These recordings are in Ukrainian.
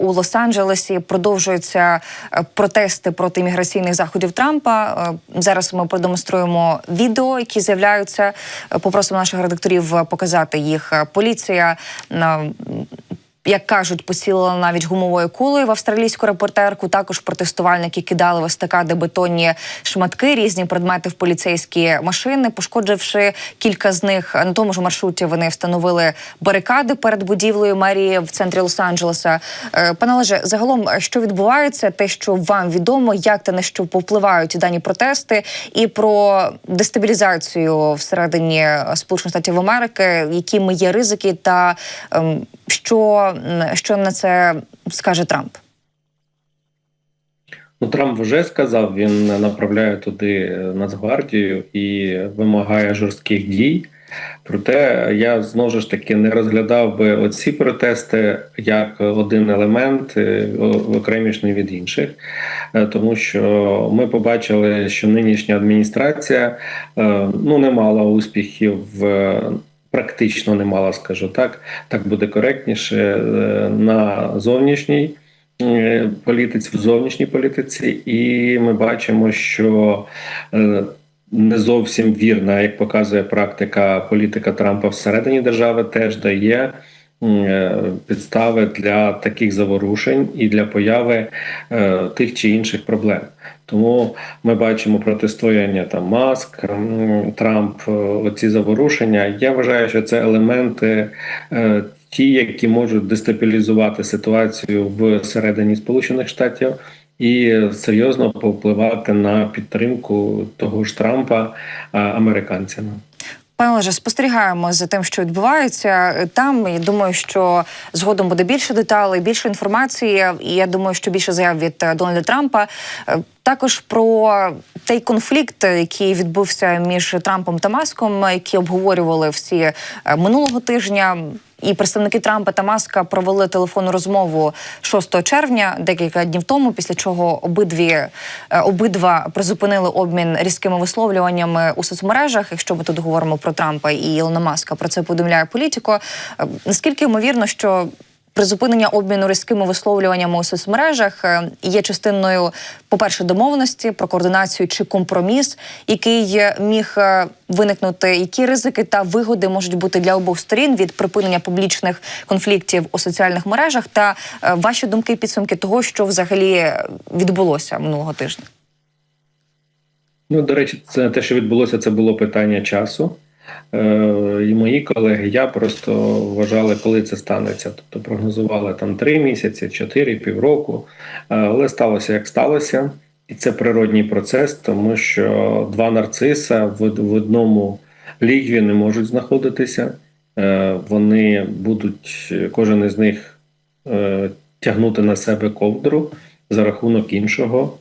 у Лос-Анджелесі продовжуються е, протести проти імміграційних заходів Трампа. Е, Зараз ми продемонструємо відео, які з'являються. Е, Попросимо наших редакторів показати їх. Поліція е, як кажуть, поцілила навіть гумовою кулею в австралійську репортерку. Також протестувальники кидали в естакади бетонні шматки, різні предмети в поліцейські машини, пошкодживши кілька з них на тому ж маршруті. Вони встановили барикади перед будівлею мерії в центрі Лос-Анджелеса. Е, Пане Олеже, загалом, що відбувається, те, що вам відомо, як та на що повпливають дані протести, і про дестабілізацію всередині Сполучених Штатів Америки, якими є ризики, та ем, що, що на це скаже Трамп? Ну, Трамп вже сказав, він направляє туди Нацгвардію і вимагає жорстких дій. Проте я знову ж таки не розглядав би оці протести як один елемент е, окремішний від інших, Е, тому що ми побачили, що нинішня адміністрація е, ну не мала успіхів. Практично не мала, скажу так, так буде коректніше е, на зовнішній е, політиці, в зовнішній політиці, і ми бачимо, що е, не зовсім вірна, як показує практика політика Трампа всередині держави, теж дає підстави для таких заворушень і для появи е, тих чи інших проблем. Тому ми бачимо протистояння там Маск, Трамп, е, оці заворушення. Я вважаю, що це елементи. е, Ті, які можуть дестабілізувати ситуацію всередині Сполучених Штатів, і серйозно повпливати на підтримку того ж Трампа американцями. Пане Олеже, спостерігаємо за тим, що відбувається там. І думаю, що згодом буде більше деталей, більше інформації. І я думаю, що більше заяв від е, Дональда Трампа. Е, Також про той конфлікт, який відбувся між Трампом та Маском, які обговорювали всі е, минулого тижня. І представники Трампа та Маска провели телефонну розмову 6 червня, декілька днів тому, після чого обидві е, обидва призупинили обмін різкими висловлюваннями у соцмережах. Якщо ми тут говоримо про Трампа і Ілона Маска, про це повідомляє політико. Е, Наскільки ймовірно, що Призупинення обміну різкими висловлюваннями у соцмережах е, є частиною, по-перше, домовленості про координацію чи компроміс, який е, міг е, виникнути. Які ризики та вигоди можуть бути для обох сторін від припинення публічних конфліктів у соціальних мережах, та ваші думки і підсумки того, що взагалі відбулося минулого тижня? Ну, до речі, це те, що відбулося, це було питання часу. Е, і мої колеги, я просто вважали, коли це станеться. Тобто прогнозували там три місяці, чотири, півроку. Е, але сталося як сталося, і це природній процес, тому що два нарциса в, в одному лігві не можуть знаходитися. Е, вони будуть, кожен із них тягнути на себе ковдру за рахунок іншого.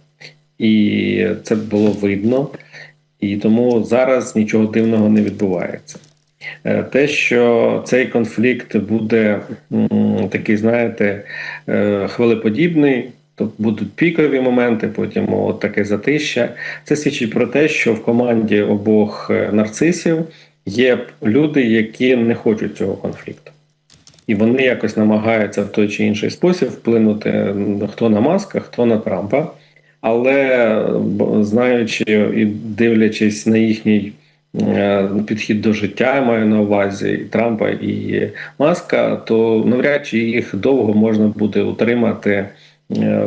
І це було видно. І тому зараз нічого дивного не відбувається. Е, Те, що цей конфлікт буде такий, знаєте, е, хвилеподібний, то будуть пікові моменти, потім от таке затища. Це свідчить про те, що в команді обох е, нарцисів є люди, які не хочуть цього конфлікту. І вони якось намагаються в той чи інший спосіб вплинути хто на Маска, хто на Трампа. Але знаючи і дивлячись на їхній е, підхід до життя, я маю на увазі і Трампа і Маска, то навряд чи їх довго можна буде утримати е,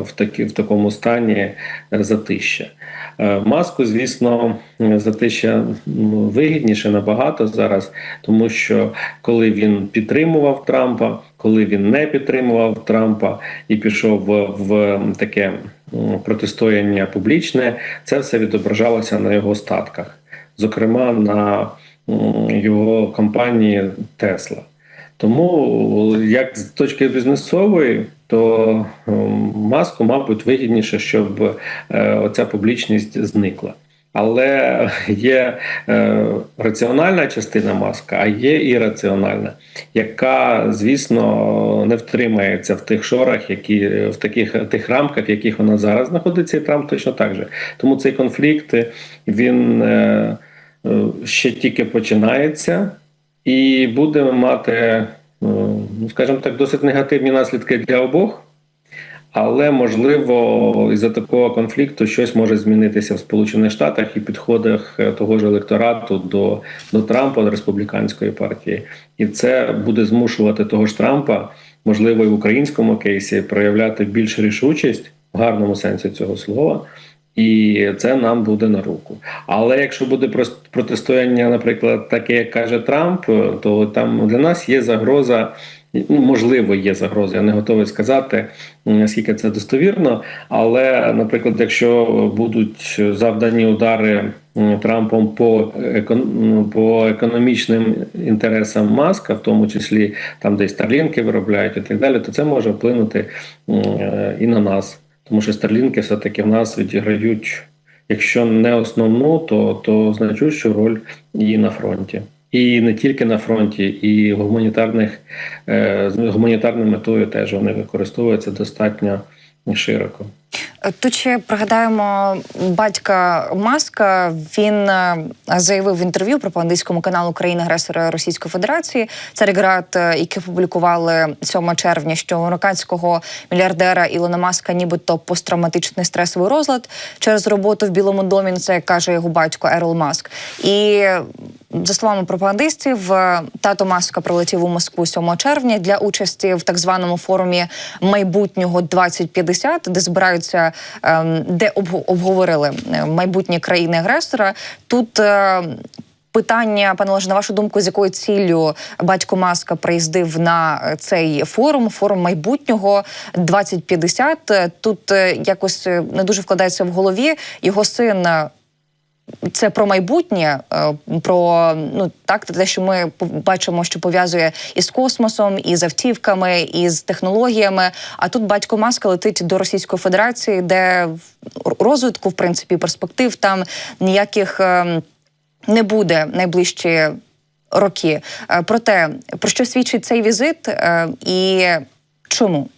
в такі, в такому стані е, затища. Маску, звісно, затища вигідніше набагато зараз, тому що коли він підтримував Трампа, коли він не підтримував Трампа і пішов в, таке протистояння публічне, це все відображалося на його статках, зокрема на його компанії Тесла. Тому, як з точки бізнесової, то ем, маску, мабуть, вигідніше, щоб е, оця публічність зникла. Але є е, раціональна частина маска, а є ірраціональна, яка, звісно, не втримається в тих шорах, які в таких тих рамках, в яких вона зараз знаходиться, і Трамп точно так же. Тому цей конфлікт він е, е, ще тільки починається і буде мати, е, ну скажімо так, досить негативні наслідки для обох. Але можливо, із-за такого конфлікту щось може змінитися в Сполучених Штатах і підходах е, того ж електорату до, до Трампа, до республіканської партії, і це буде змушувати того ж Трампа, можливо, і в українському кейсі проявляти більш рішучість в гарному сенсі цього слова. І це нам буде на руку. Але якщо буде протистояння, наприклад, таке, як каже Трамп, то там для нас є загроза. Ну, можливо, є загроза. Я не готовий сказати, наскільки це достовірно. Але, наприклад, якщо будуть завдані удари Трампом по по економічним інтересам маска, в тому числі там, де старлінки виробляють і так далі, то це може вплинути і на нас. Тому що старлінки все-таки в нас відіграють, якщо не основну, то, то значущу роль і на фронті. І не тільки на фронті, і гуманітарних е, з гуманітарною метою теж вони використовуються достатньо широко. Тут ще пригадаємо батька Маска. Він е, заявив в інтерв'ю пропагандистському каналу країни агресора Російської Федерації. Царіград, е, які публікували 7 червня, що у американського мільярдера Ілона Маска, нібито посттравматичний стресовий розлад через роботу в Білому домі. Це каже його батько Ерл Маск. І за словами пропагандистів, е, тато Маска прилетів у Москву 7 червня для участі в так званому форумі майбутнього 2050, де збираються ем, де обг- обговорили е, майбутнє країни агресора. Тут е, Питання, пане Олеже, на вашу думку, з якою ціллю батько Маска приїздив на цей форум, форум майбутнього 2050. Е, Тут якось не дуже вкладається в голові. Його син це про майбутнє, е, про ну так те, що ми бачимо, що пов'язує із космосом, із автівками, із технологіями. А тут батько Маска летить до Російської Федерації, де розвитку, в принципі, перспектив там ніяких ем, не буде найближчі роки. Е, Проте про що свідчить цей візит е, і чому?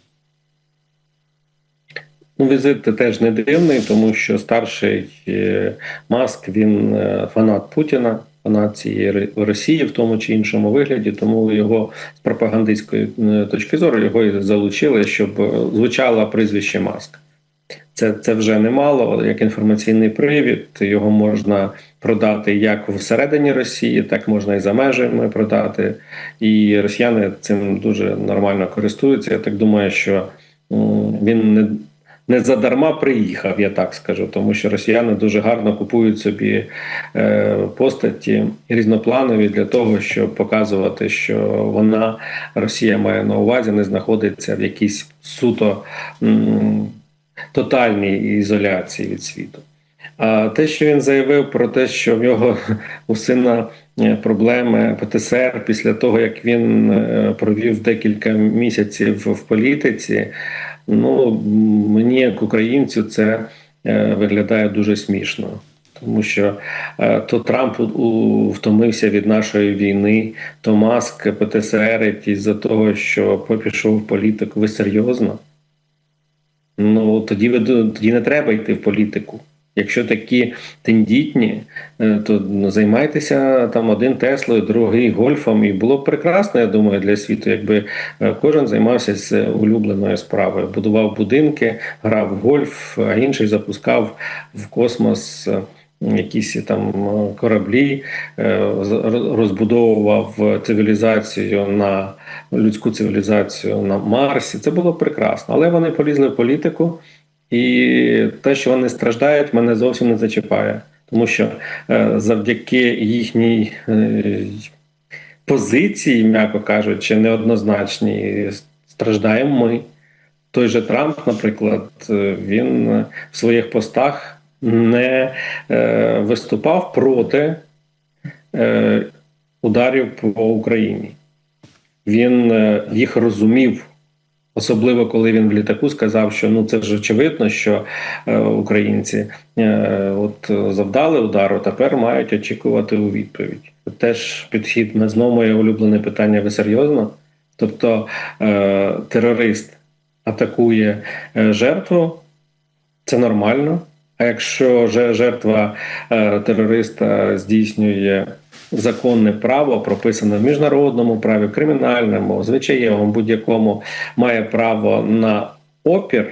Ну, візит теж не дивний, тому що старший е, Маск він е, фанат Путіна, фанат цієї Росії в тому чи іншому вигляді. Тому його з пропагандистської е, точки зору його і залучили, щоб звучало прізвище Маск. Це, це вже немало як інформаційний привід. Його можна продати як всередині Росії, так можна і за межами продати. І росіяни цим дуже нормально користуються. Я так думаю, що він не не задарма приїхав, я так скажу, тому що росіяни дуже гарно купують собі е, постаті різнопланові для того, щоб показувати, що вона Росія має на увазі, не знаходиться в якійсь суто тотальній ізоляції від світу. А те, що він заявив про те, що в нього у сина е, проблеми ПТСР після того, як він е, провів декілька місяців в політиці, ну мені як українцю це е, виглядає дуже смішно. Тому що е, то Трамп втомився від нашої війни, то Маск ПТСРить із-за того, що пішов в політику. Ви серйозно? Ну тоді ви тоді не треба йти в політику. Якщо такі тендітні, е, то ну, займайтеся там один Теслою, другий гольфом, і було б прекрасно, я думаю, для світу, якби е, кожен займався з улюбленою справою, будував будинки, грав в гольф, а інший запускав в космос. е, Якісь там кораблі розбудовував цивілізацію на людську цивілізацію на Марсі. Це було прекрасно, але вони полізли в політику, і те, що вони страждають, мене зовсім не зачіпає, тому що е, завдяки їхній е, позиції, м'яко кажучи, неоднозначній, страждаємо ми. Той же Трамп, наприклад, е, він в своїх постах не виступав проти ударів по Україні. Він їх розумів, особливо коли він в літаку сказав, що ну це ж очевидно, що е, українці е, от завдали удару, тепер мають очікувати у відповідь. Теж підхід на знову моє улюблене питання. Ви серйозно? Тобто е, терорист атакує е, жертву, це нормально. А якщо жертва е, терориста здійснює законне право, прописане в міжнародному праві, кримінальному, звичаєвому, будь-якому, має право на опір,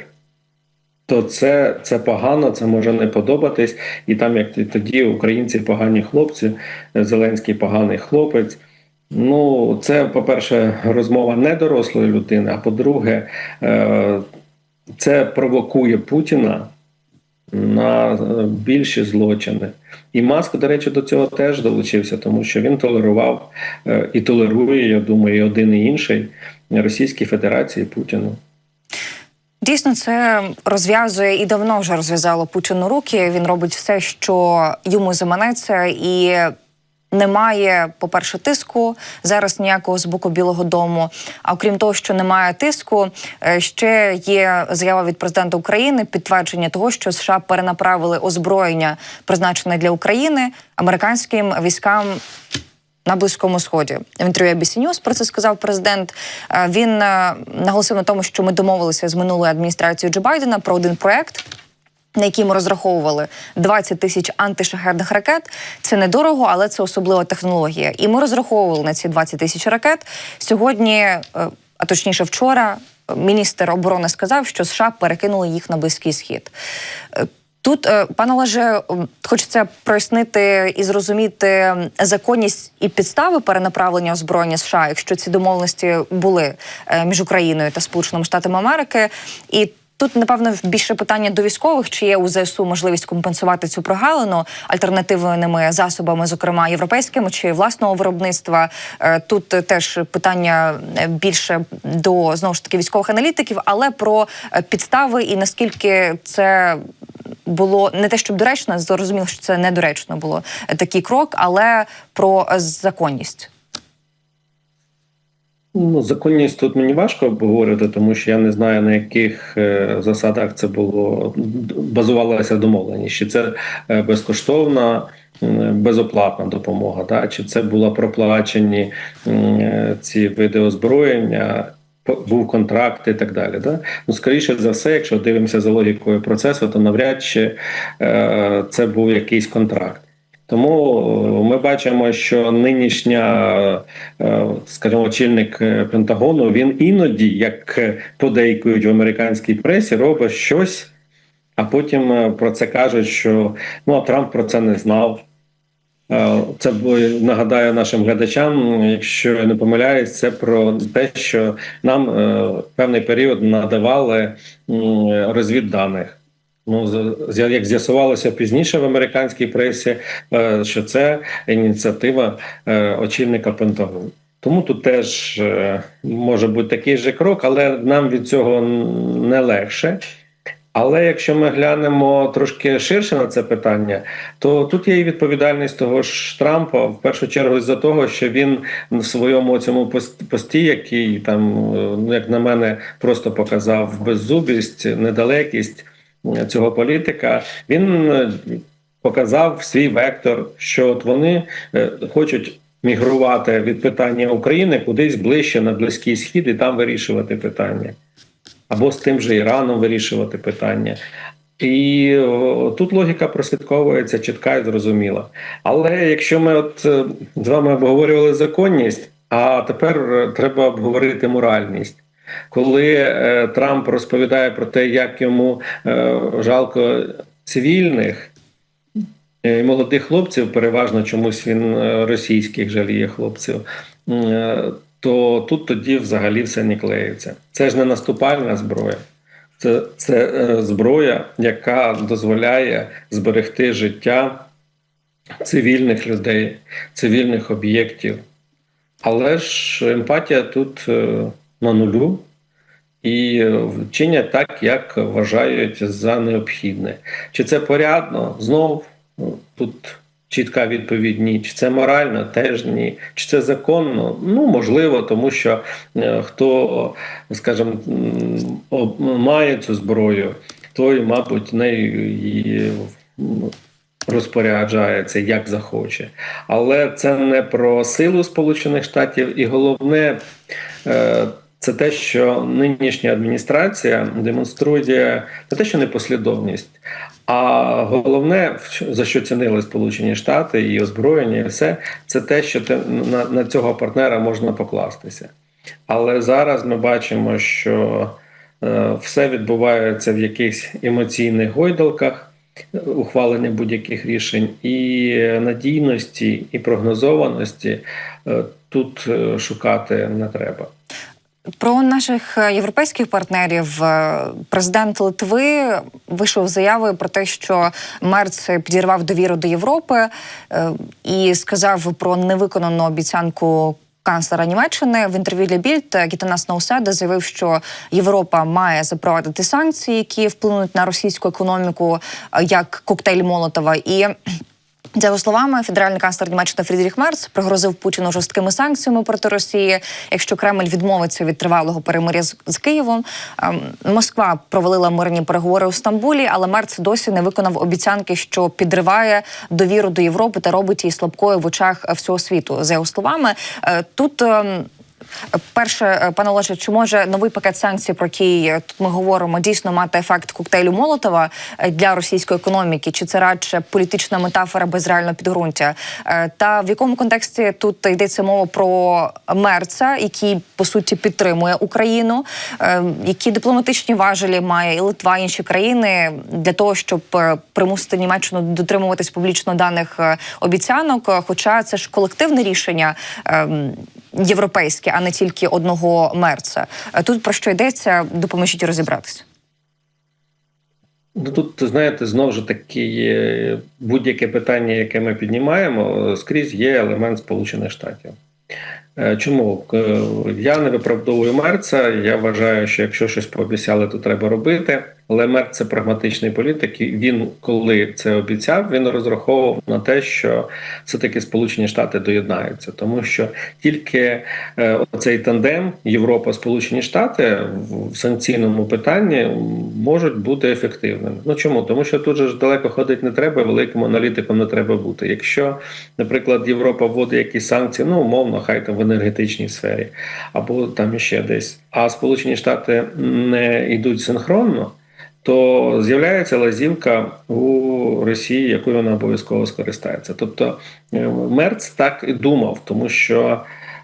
то це, це погано, це може не подобатись. І там, як тоді, українці погані хлопці, Зеленський поганий хлопець. Ну, це, по-перше, розмова не дорослої людини, а по-друге, е, це провокує Путіна на е, більші злочини. І Маск, до речі, до цього теж долучився, тому що він толерував е, і толерує, я думаю, і один і інший Російській Федерації Путіну. Дійсно, це розв'язує і давно вже розв'язало Путіну руки. Він робить все, що йому заманеться, і немає, по-перше, тиску зараз ніякого з боку Білого Дому. А окрім того, що немає тиску, е, ще є заява від президента України, підтвердження того, що США перенаправили озброєння, призначене для України, американським військам на близькому сході в інтерв'ю ABC News про це сказав президент. Е, Він е, наголосив на тому, що ми домовилися з минулою адміністрацією Джо Байдена про один проект. На який ми розраховували 20 тисяч антишахедних ракет. Це недорого, але це особлива технологія. І ми розраховували на ці 20 тисяч ракет. Сьогодні, е, а точніше, вчора, е, міністр оборони сказав, що США перекинули їх на близький схід. Е, Тут, пане Олеже, м, хочеться прояснити і зрозуміти законність і підстави перенаправлення озброєння США, якщо ці домовленості були між Україною та Сполученими Штатами Америки. І тут, напевно, більше питання до військових, чи є у ЗСУ можливість компенсувати цю прогалину альтернативними засобами, зокрема європейськими чи власного виробництва. Е, Тут теж питання е, більше до знову ж таки військових аналітиків, але про е, підстави і наскільки це було не те, щоб доречно, зрозуміло, що це недоречно було такий крок, але про законність. Ну, законність тут мені важко обговорювати, тому що я не знаю на яких е, засадах це було базувалася домовленість. Чи це е, безкоштовна, безоплатна допомога, да? чи це була проплачені е, ці види озброєння, був контракт і так далі. Да? Ну, скоріше за все, якщо дивимося за логікою процесу, то навряд чи це був якийсь контракт. Тому е, ми бачимо, що нинішня, е, скажімо, очільник е, Пентагону він іноді, як подейкують в американській пресі, робить щось, а потім про це кажуть, що ну а Трамп про це не знав. Це нагадаю нашим глядачам, якщо я не помиляюсь, це про те, що нам певний період надавали розвідданих. Ну, як з'ясувалося пізніше в американській пресі, е, що це ініціатива е, очільника Пентагону. Тому тут теж е, може бути такий же крок, але нам від цього не легше. Але якщо ми глянемо трошки ширше на це питання, то тут є і відповідальність того ж Трампа в першу чергу з-за того, що він в своєму цьому пост- пості, який там, як на мене, просто показав беззубість, недалекість цього політика, він е, показав свій вектор, що от вони е, хочуть. Мігрувати від питання України кудись ближче на близький схід і там вирішувати питання або з тим же Іраном вирішувати питання. І о, тут логіка прослідковується чітка і зрозуміла. Але якщо ми от е, з вами обговорювали законність, а тепер е, треба обговорити моральність. Коли е, Трамп розповідає про те, як йому е, жалко цивільних е, молодих хлопців, переважно чомусь він е, російських жаліє хлопців. е, то тут тоді взагалі все не клеїться. Це ж не наступальна зброя, це, це е, зброя, яка дозволяє зберегти життя цивільних людей, цивільних об'єктів. Але ж емпатія тут е, на нулю і е, чинять так, як вважають за необхідне. Чи це порядно? Знов ну, тут чітка відповідь ні. Чи це морально? Теж ні. Чи це законно? Ну можливо, тому що е, хто, скажімо, має цю зброю, той, мабуть, нею і розпоряджається як захоче. Але це не про силу Сполучених Штатів, і головне. Це те, що нинішня адміністрація демонструє не те, що непослідовність, а головне, за що цінили Сполучені Штати і озброєння, і все це те, що на, на цього партнера можна покластися. Але зараз ми бачимо, що е, все відбувається в якихось емоційних гойдалках. Ухвалення будь-яких рішень і надійності, і прогнозованості е, тут е, шукати не треба. Про наших е, європейських партнерів е, президент Литви вийшов з заявою про те, що Мерц підірвав довіру до Європи е, і сказав про невиконану обіцянку. Канцлера Німеччини в інтерв'ю для Більд Гітанас Науседа заявив, що Європа має запровадити санкції, які вплинуть на російську економіку, як коктейль Молотова. І за його словами, федеральний канцлер Німеччини Фрідріх Мерц пригрозив Путіну жорсткими санкціями проти Росії, якщо Кремль відмовиться від тривалого перемир'я з, Києвом. Ем, Москва провалила мирні переговори у Стамбулі, але Мерц досі не виконав обіцянки, що підриває довіру до Європи та робить її слабкою в очах всього світу. За його словами, Е, тут. ем, Перше, е, пане Олеже, чи може новий пакет санкцій, про який е, тут ми говоримо, дійсно мати ефект коктейлю Молотова е, для російської економіки? Чи це радше політична метафора без реального підґрунтя? Та в якому контексті тут йдеться мова про Мерца, який по суті підтримує Україну? Які дипломатичні важелі має і Литва, і інші країни для того, щоб примусити Німеччину дотримуватись публічно даних обіцянок? Хоча це ж колективне рішення. Європейське, а не тільки одного мерца. Е, Тут про що йдеться, допоможіть розібратися. Ну тут знаєте, знову ж таки будь-яке питання, яке ми піднімаємо, скрізь є елемент Сполучених Штатів. Е, Чому Е, я не виправдовую Мерца? Я вважаю, що якщо щось пообіцяли, то треба робити. Але Мерц це прагматичний політик. і Він, коли це обіцяв, він розраховував на те, що все-таки Сполучені Штати доєднаються, тому що тільки е, цей тандем Європа, Сполучені Штати в санкційному питанні можуть бути ефективними. Ну чому? Тому що тут же ж далеко ходити не треба, великим аналітиком не треба бути. Якщо, наприклад, Європа вводить якісь санкції, ну умовно, хай там енергетичній сфері або там іще десь, а Сполучені Штати не йдуть синхронно. То з'являється лазівка у Росії, якою вона обов'язково скористається. Тобто е, Мерц так і думав, тому що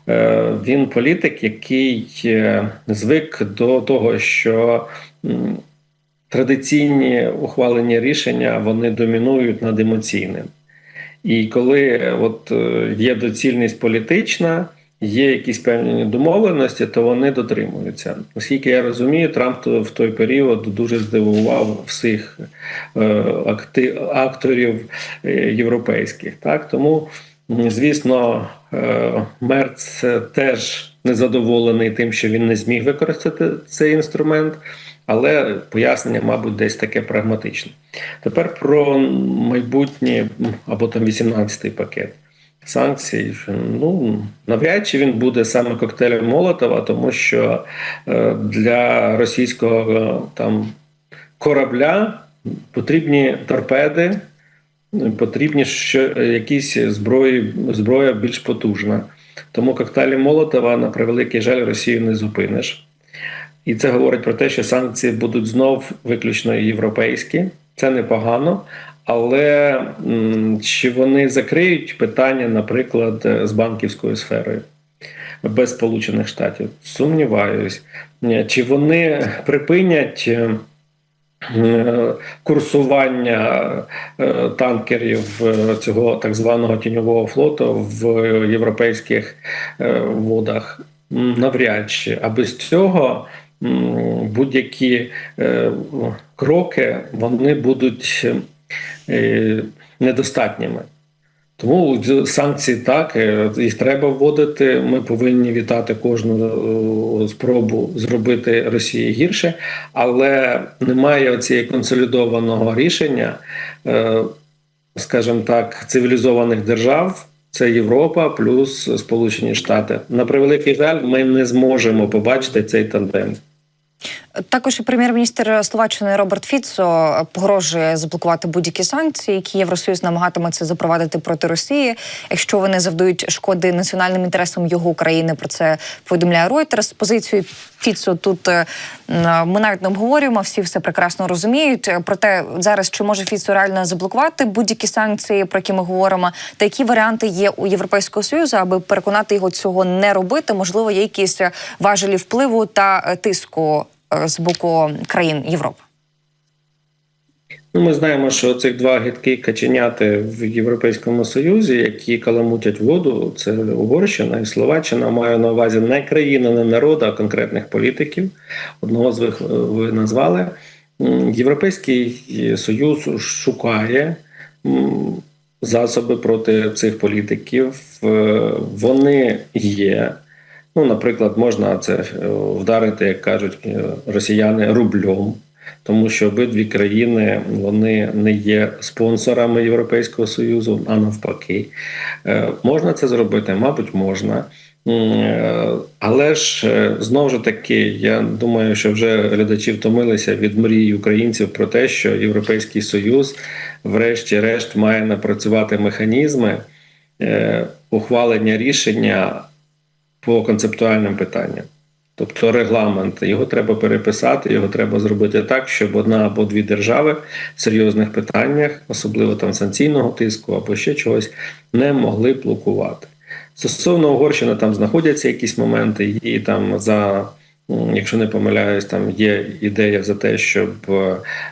е, він політик, який е, звик до того, що традиційні ухвалені рішення вони домінують над емоційним. І коли от є доцільність політична, є якісь певні домовленості, то вони дотримуються. Наскільки я розумію, Трамп в той період дуже здивував всіх е, акторів е, європейських. Так тому, звісно, е, Мерц теж незадоволений тим, що він не зміг використати цей інструмент. Але пояснення, мабуть, десь таке прагматичне. Тепер про майбутнє або там 18-й пакет санкцій. Ну навряд чи він буде саме коктейлем Молотова, тому що е, для російського е, там корабля потрібні торпеди, потрібні ще якісь зброї, зброя більш потужна. Тому коктейлі Молотова, на превеликий жаль, Росію не зупиниш. І це говорить про те, що санкції будуть знов виключно європейські. Це непогано. Але чи вони закриють питання, наприклад, з банківською сферою без Сполучених Штатів? Сумніваюсь. Чи вони припинять е, курсування е, танкерів е, цього так званого тіньового флоту в європейських водах? Навряд чи. А без цього будь-які кроки вони будуть недостатніми. Тому санкції так, е, їх треба вводити. Ми повинні вітати кожну е, спробу зробити Росії гірше, але немає цієї консолідованого рішення, е, скажімо так, цивілізованих держав. Це Європа плюс Сполучені Штати. На превеликий жаль, ми не зможемо побачити цей тандем. Також і прем'єр-міністр Словаччини Роберт Фіцо погрожує заблокувати будь-які санкції, які Євросоюз намагатиметься запровадити проти Росії, якщо вони завдають шкоди національним інтересам його країни. Про це повідомляє Reuters. Позицію Фіцо тут е, ми навіть не обговорюємо. Всі все прекрасно розуміють. Проте зараз чи може Фіцо реально заблокувати будь-які санкції, про які ми говоримо, та які варіанти є у Європейського союзу, аби переконати його цього не робити? Можливо, є якісь важелі впливу та е, тиску з боку країн Європи? Ну, ми знаємо, що цих два гидкі каченяти в Європейському Союзі, які каламутять воду, це Угорщина і Словаччина. Маю на увазі не країни, не народу, а конкретних політиків. Одного з них ви назвали. Європейський Союз шукає засоби проти цих політиків. Е, Вони є. Ну, наприклад, можна це е, вдарити, як кажуть е, росіяни, рублем, тому що обидві країни вони не є спонсорами Європейського Союзу, а навпаки. Е, Можна це зробити, мабуть, можна. Але ж знову ж таки, я думаю, що вже глядачі втомилися від мрії українців про те, що Європейський Союз, врешті-решт, має напрацювати механізми ухвалення рішення по концептуальним питанням. Тобто регламент його треба переписати, його треба зробити так, щоб одна або дві держави в серйозних питаннях, особливо там санкційного тиску або ще чогось, не могли блокувати. Стосовно Угорщини, там знаходяться якісь моменти, і там за, якщо не помиляюсь, там є ідея за те, щоб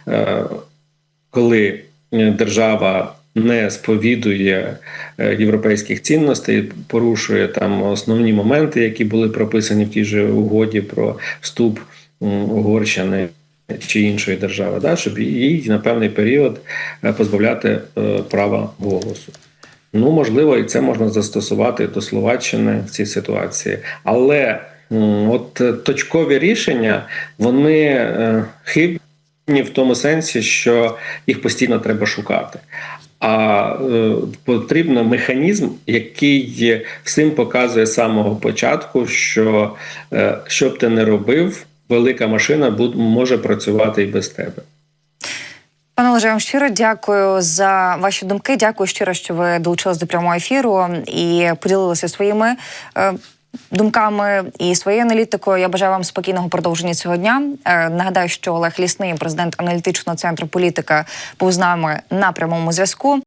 е, коли е, держава не сповідує е, європейських цінностей, порушує там основні моменти, які були прописані в тій же угоді про вступ Угорщини чи іншої держави, да, щоб їй на певний період е, позбавляти е, права голосу. Ну, можливо, і це можна застосувати до Словаччини в цій ситуації. Але от точкові рішення вони хибні в тому сенсі, що їх постійно треба шукати. А е, потрібен механізм, який всім показує з самого початку, що е, що б ти не робив, велика машина може працювати і без тебе. Пане Олеже, вам щиро дякую за ваші думки. Дякую щиро, що ви долучились до прямого ефіру і поділилися своїми. е, Думками і своєю аналітикою я бажаю вам спокійного продовження цього дня. Е, Нагадаю, що Олег Лісний, президент аналітичного центру політика, був з нами на прямому зв'язку.